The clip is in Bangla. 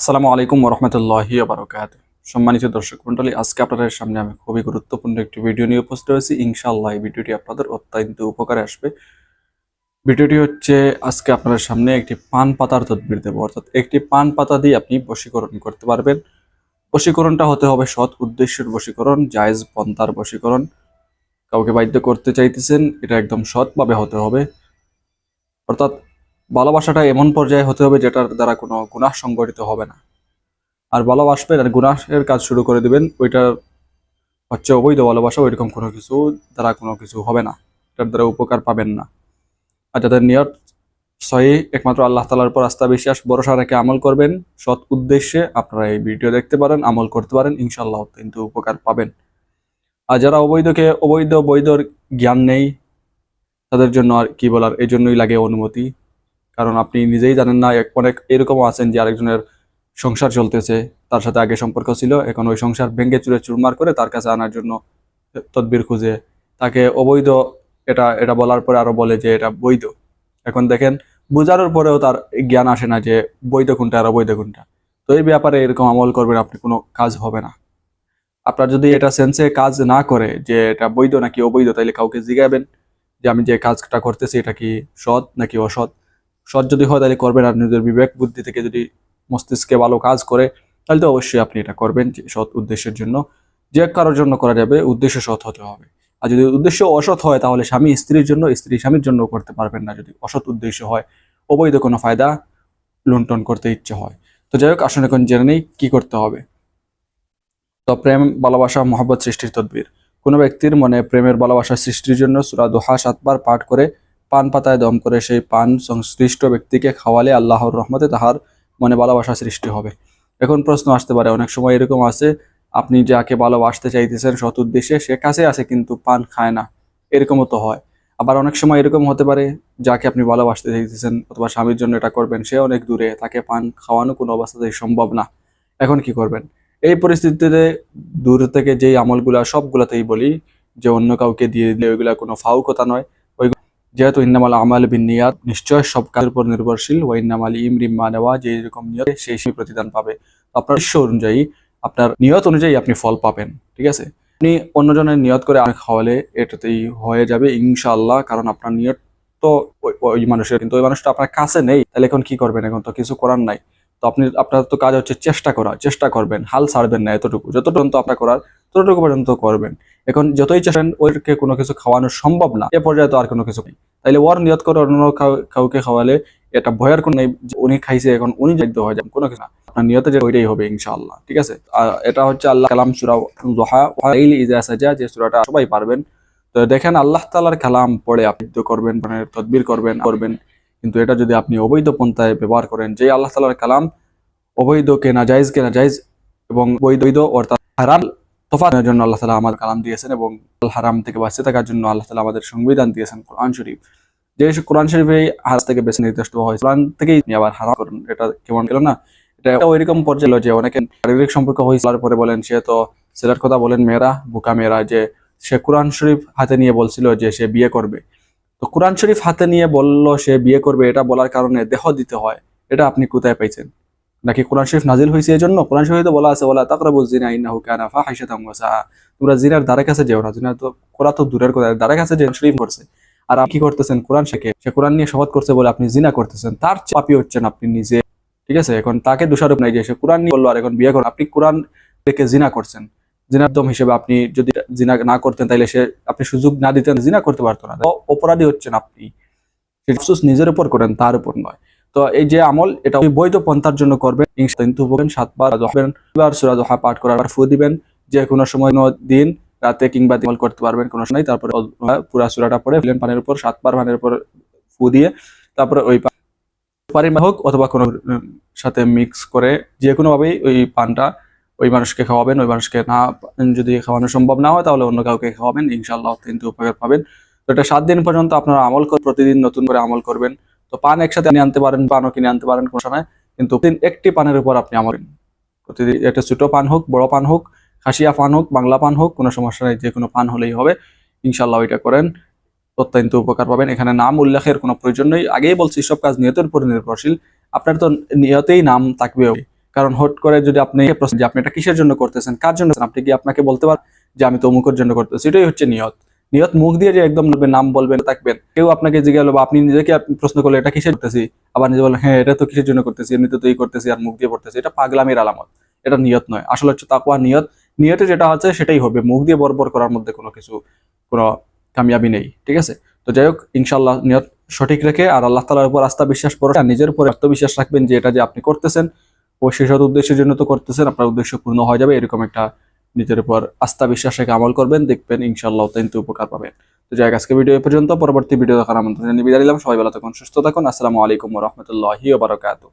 আসসালামু আলাইকুম রহমতুল্লাহি বারকাত সম্মানিত দর্শক মন্ডলী আজকে আপনাদের সামনে আমি খুবই গুরুত্বপূর্ণ একটি ভিডিও নিয়ে উপস্থিত হয়েছি। ইনশাআল্লাহ এই ভিডিওটি আপনাদের অত্যন্ত উপকারে আসবে। ভিডিওটি হচ্ছে আজকে আপনাদের সামনে একটি পান পাতার তদবির দেবো, অর্থাৎ একটি পান পাতা দিয়ে আপনি বশীকরণ করতে পারবেন। বশীকরণটা হতে হবে সৎ উদ্দেশ্যের বশীকরণ, জায়েজ পন্থার বশীকরণ। কাউকে বাধ্য করতে চাইতেছেন, এটা একদম সৎভাবে হতে হবে। অর্থাৎ ভালোবাসাটা এমন পর্যায়ে হতে হবে যেটার দ্বারা কোনো গুনাহ সংগঠিত হবে না। আর ভালোবাসবেন আর গুনাহের কাজ শুরু করে দিবেন, ওইটা হচ্ছে অবৈধ ভালোবাসা, ওইরকম কোনো কিছু দ্বারা কোনো কিছু হবে না। এটার দ্বারা উপকার পাবেন না। আর যাদের নিয়ত সহি, একমাত্র আল্লাহ তালার উপর আস্থা বিশ্বাস, ভরসা রেখে আমল করবেন, সৎ উদ্দেশ্যে আপনারা এই ভিডিও দেখতে পারেন, আমল করতে পারেন ইনশাল্লাহ কিন্তু উপকার পাবেন। আর যারা অবৈধকে, অবৈধ বৈধর জ্ঞান নেই, তাদের জন্য আর কি বলার? এই জন্যই লাগে অনুমতি। কারণ আপনি নিজেই জানেন না অনেক এরকমও আছেন যে আরেকজনের সংসার চলতেছে, তার সাথে আগে সম্পর্ক ছিল, এখন ওই সংসার ভেঙে চুরে চুরমার করে তার কাছে আনার জন্য তদবির খুঁজে। তাকে অবৈধ এটা এটা বলার পরে আরও বলে যে এটা বৈধ। এখন দেখেন, বোঝানোর পরেও তার জ্ঞান আসে না যে বৈধ কোনটা আর অবৈধ কোনটা। তো এই ব্যাপারে এরকম আমল করবেন আপনি, কোনো কাজ হবে না। আপনার যদি এটা সেন্সে কাজ না করে যে এটা বৈধ নাকি অবৈধ, তাইলে কাউকে জিগাবেন যে আমি যে কাজটা করতেছি এটা কি সৎ নাকি অসৎ? সৎ যদি হয়, তাহলে করবেন। আর নিজের বিবেক বুদ্ধি থেকে যদি মস্তিষ্কে ভালো কাজ করে, তাহলে তো অবশ্যই আপনি এটা করবেন যে সৎ উদ্দেশ্যের জন্য। যে কারোর জন্য করা যাবে, উদ্দেশ্য সৎ হতে হবে। আর যদি উদ্দেশ্য অসৎ হয়, তাহলে স্বামী স্ত্রীর জন্য, স্ত্রী স্বামীর জন্য করতে পারবেন না। যদি অসৎ উদ্দেশ্য হয়, অবৈধ কোনো ফায়দা লুণ্ঠন করতে ইচ্ছে হয়। তো যাই হোক আসলে এখন জেনে নেই কি করতে হবে। তো প্রেম, ভালোবাসা, মহব্বত, সৃষ্টির তদবির। কোনো ব্যক্তির মনে প্রেমের ভালোবাসা সৃষ্টির জন্য সুরা দোহা সাতবার পাঠ করে পান পাতায় দম করে সেই পান সংশ্লিষ্ট ব্যক্তিকে খাওয়ালে আল্লাহর রহমতে তাহার মনে ভালোবাসা সৃষ্টি হবে। এখন প্রশ্ন আসতে পারে, অনেক সময় এরকম আছে, আপনি যাকে ভালোবাসতে চাইতেছেন সৎ উদ্দেশ্যে সে কাছে আছে কিন্তু পান খায় না। এরকমও তো হয়। আবার অনেক সময় এরকম হতে পারে, যাকে আপনি ভালোবাসতে চাইতেছেন অথবা স্বামীর জন্য এটা করবেন, সে অনেক দূরে, তাকে পান খাওয়ানো কোনো অবস্থাতেই সম্ভব না। এখন কি করবেন? এই পরিস্থিতিতে দূর থেকে যেই আমলগুলা সবগুলাতেই বলি, যে অন্য কাউকে দিয়ে দিলে ওইগুলা কোনো ফাউ কথা নয়। যেহেতু ইন্নামাল আমাল বিন নিয়াত, নিশ্চয় সব কাজের উপর নির্ভরশীল। ও ইন্নামাল ইমরিম মানেওয়া যে রকম নিয়ত সেই সেই প্রতিদান পাবে। আপনার উদ্দেশ্য অনুযায়ী আপনার নিয়ত অনুযায়ী আপনি ফল পাবেন, ঠিক আছে? আপনি অন্যজনের নিয়ত করে আপনি খাওয়ালে এটাতেই হয়ে যাবে ইনশাআল্লাহ, কারণ আপনার নিয়ত তো ওই মানুষের, কিন্তু ওই মানুষটা আপনার কাছে নেই, তাহলে এখন কি করবেন এখন? তো কিছু করার নাই। তো আপনি, আপনার তো কাজ হচ্ছে চেষ্টা করা, চেষ্টা করবেন, হাল ছাড়বেন না এতটুকু। যতটুকু আপনার করার ততটুকু পর্যন্ত করবেন। এখন যতই চেষ্টা ওইকে কোনো কিছু খাওয়ানো সম্ভব না। এ পর্যায়ে তো আর কোনো কিছু নেই। তাইলে ওর নিয়ত করে অন্য কাউকে খাওয়ালে এটা ভয়ের কোনো নেই উনি খাইছে, এখন উনি যাইতে হয়ে যান, কোনো কিছু না। আপনার নিয়তে যে ওইটাই হবে ইনশাআল্লাহ, ঠিক আছে? এটা হচ্ছে আল্লাহ কালাম সুরা দোহা ওয়াইল ইজা সাজা, যে সুরাটা সবাই পারবেন। তো দেখেন আল্লাহ তালার কালাম পড়ে আপনি করবেন মানে তদবির করবেন করবেন। কিন্তু এটা যদি আপনি অবৈধ পন্থায় ব্যবহার করেন যে আল্লাহ তালার কালাম জায়েজ কে না জায়েজ এবং বৈধ অর্থাৎ হারাম তোফানের জন্য আল্লাহ তালা আমাদের কালাম দিয়েছেন এবং আল হারাম থেকে বাঁচতে থাকার জন্য আল্লাহ তালা আমাদের সংবিধান দিয়েছেন কোরআন শরীফ। যে কোরআন শরীফে হারাস থেকে বেছে নির্দিষ্ট হয়েছে কোরআন থেকেই আবার হারাম করুন, এটা কেমন গেল না। এটা ওইরকম পর্যায়ে যে অনেকে শারীরিক সম্পর্ক হয়েছে, তার পরে বলেন, সে তো ছেলের কথা বলেন, মেয়েরা, বোকা মেয়েরা, যে সে কোরআন শরীফ হাতে নিয়ে বলছিল যে সে বিয়ে করবে। তো কোরআন শরীফ হাতে নিয়ে বলল সে বিয়ে করবে, এটা বলার কারণে দেহ দিতে হয়, এটা আপনি কোথায় পাইছেন নাকি কোরআন শরীফ নাজিল হয়েছে এই জন্য কোরআন শরীফে বলা আছে বলা তাকরাবু জিনা ইন্নাহু কানা ফাহিশাতাম ওয়া সাআ তোমরা জিনার দ্বারে কাছে যেও না জিনা তো করা তো দূরের কথা, দ্বারে কাছে যে শরীফ করছে আর আপনি কি করতেছেন? কোরআন শেখে। সে কোরআন নিয়ে শপথ করছে বলে আপনি জিনা করতেছেন। তার চেয়ে পাপী হচ্ছেন আপনি নিজে। ঠিক আছে? এখন তাকে দোষারোপ নাই যে সে কোরআন নিয়ে বলল আর এখন বিয়ে করেন আপনি কোরআন থেকে জিনা করছেন। জিনার দম হিসেবে আপনি যদি জিনা না করতেন, তাইলে সে আপনি সুযোগ না দিতেন, জিনা করতে পারতো না। অপরাধী হচ্ছেন আপনি। আফসোস নিজের উপর করেন, তার উপর নয়। তো এই যে আমল, এটা বৈধ পন্থার জন্য করবেন। কিন্তু বলবেন সাতবার হবেন পাঠ করার ফু দিবেন। যে কোনো সময় দিন, রাতে কিংবা আমল করতে পারবেন, কোনো সময় তারপরে পুরা সুরাটা পরে ফেলেন পানির উপর সাতবার পানির উপর ফু দিয়ে তারপরে ওই পানি হোক অথবা কোনো সাথে মিক্স করে যে কোনো ভাবেই ওই পানটা ওই মানুষকে খাওয়াবেন, ওই মানুষকে না যদি খাওয়ানো সম্ভব না হয়, তাহলে অন্য কাউকে খাওয়াবেন। ইনশাআল্লাহ অত্যন্ত উপকার পাবেন। তো এটা সাত দিন পর্যন্ত আপনারা আমল প্রতিদিন নতুন করে আমল করবেন। তো পান একসাথে নিয়ে আনতে পারেন, পানও কিনে আনতে পারেন কোনো সময়। কিন্তু একটি পানের উপর আপনি আমল করেন। প্রতিদিন এটা ছোট পান হোক, বড় পান হোক, খাসিয়া পান হোক, বাংলা পান হোক, কোনো সমস্যা নেই, যে কোনো পান হলেই হবে। ইনশাল্লাহ ওইটা করেন, অত্যন্ত উপকার পাবেন। এখানে নাম উল্লেখের কোনো প্রয়োজন নেই। আগেই বলছি সব কাজ নিয়তের উপর নির্ভরশীল। আপনার তো নিয়তেই নাম থাকবে কারণ হট করে যদি আপনি প্রশ্ন যে আপনি এটা কিসের জন্য করতেছেন, কার জন্য আপনি কি আপনাকে বলতে পারেন যে আমি তো অমুকের জন্য করতেছি, এটাই হচ্ছে নিয়ত। নিয়ত মুখ দিয়ে যে একদম নাম বলবেন, থাকবেন। কেউ আপনাকে জিজ্ঞাসা বা আপনি নিজেকে প্রশ্ন করলে, এটা কিসের করতেছি? আবার নিজে বলেন হ্যাঁ এটা তো কিসের জন্য করতেছি? এমনিতে তো এই করতেছি আর মুখ দিয়ে পড়তেছি। এটা পাগলামির আলামত। এটা নিয়ত নয়। আসলে হচ্ছে তাকওয়া নিয়ত। নিয়তে যেটা হচ্ছে সেটাই হবে। মুখ দিয়ে বরবর করার মধ্যে কোনো কিছু, কোনো কামিয়াবি নেই। ঠিক আছে? তো যাই হোক ইনশাল্লাহ নিয়ত সঠিক রেখে আর আল্লাহ তালার উপর আস্থা বিশ্বাস আর নিজের উপর আত্মবিশ্বাস রাখবেন যে এটা যে আপনি করতেছেন, ও সেসব উদ্দেশ্যের জন্য তো করতেছেন, আপনার উদ্দেশ্য পূর্ণ হয়ে যাবে, এরকম একটা নিজের উপর আস্থা বিশ্বাস রেখে আমল করবেন, দেখবেন ইনশাল্লাহ অত্যন্ত উপকার পাবেন। তো যাই আজকে ভিডিও পর্যন্ত, পরবর্তী ভিডিও দেখার আমন্ত্রণ জানিয়ে বিদায় নিলাম। সবাই ভালো থাকুন, সুস্থ থাকুন। আসসালামু আলাইকুম রহমতুল্লাহি বারকাতুহ।